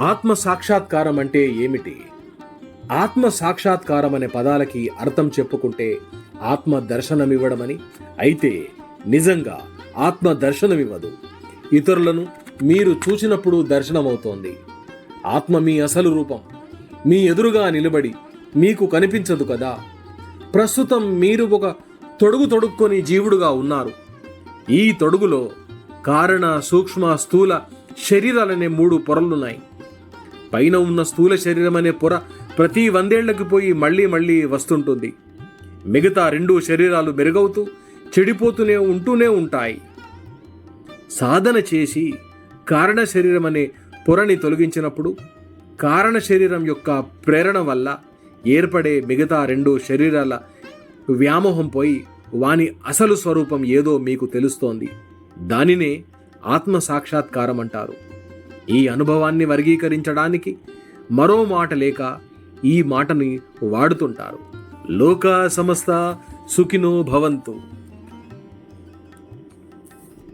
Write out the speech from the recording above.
ఆత్మ సాక్షాత్కారం అంటే ఏమిటి? ఆత్మ సాక్షాత్కారం అనే పదాలకి అర్థం చెప్పుకుంటే ఆత్మ దర్శనమివ్వడమని అయితే నిజంగా ఆత్మ దర్శనమివ్వదు ఇతరులను మీరు చూసినప్పుడు దర్శనమవుతోంది. ఆత్మ మీ అసలు రూపం. మీ ఎదురుగా నిలబడి మీకు కనిపించదు కదా. ప్రస్తుతం మీరు ఒక తొడుగు తొడుక్కొని జీవుడుగా ఉన్నారు. ఈ తొడుగులో కారణ సూక్ష్మ స్థూల శరీరాలనే మూడు పొరలున్నాయి. పైన ఉన్న స్థూల శరీరం అనే పొర ప్రతి వందేళ్ళకు పోయి మళ్ళీ మళ్ళీ వస్తుంటుంది. మిగతా రెండు శరీరాలు మెరుగవుతూ చెడిపోతూనే ఉంటూనే ఉంటాయి. సాధన చేసి కారణ శరీరం అనే పొరని తొలగించినప్పుడు కారణ శరీరం యొక్క ప్రేరణ వల్ల ఏర్పడే మిగతా రెండు శరీరాల వ్యామోహం పోయి వాని అసలు స్వరూపం ఏదో మీకు తెలుస్తోంది. దానినే ఆత్మ సాక్షాత్కారం అంటారు. ఈ అనుభవాన్ని వర్గీకరించడానికి మరో మాట లేక ఈ మాటని వాడుతుంటారు. లోక సమస్త సుఖినో భవంతు.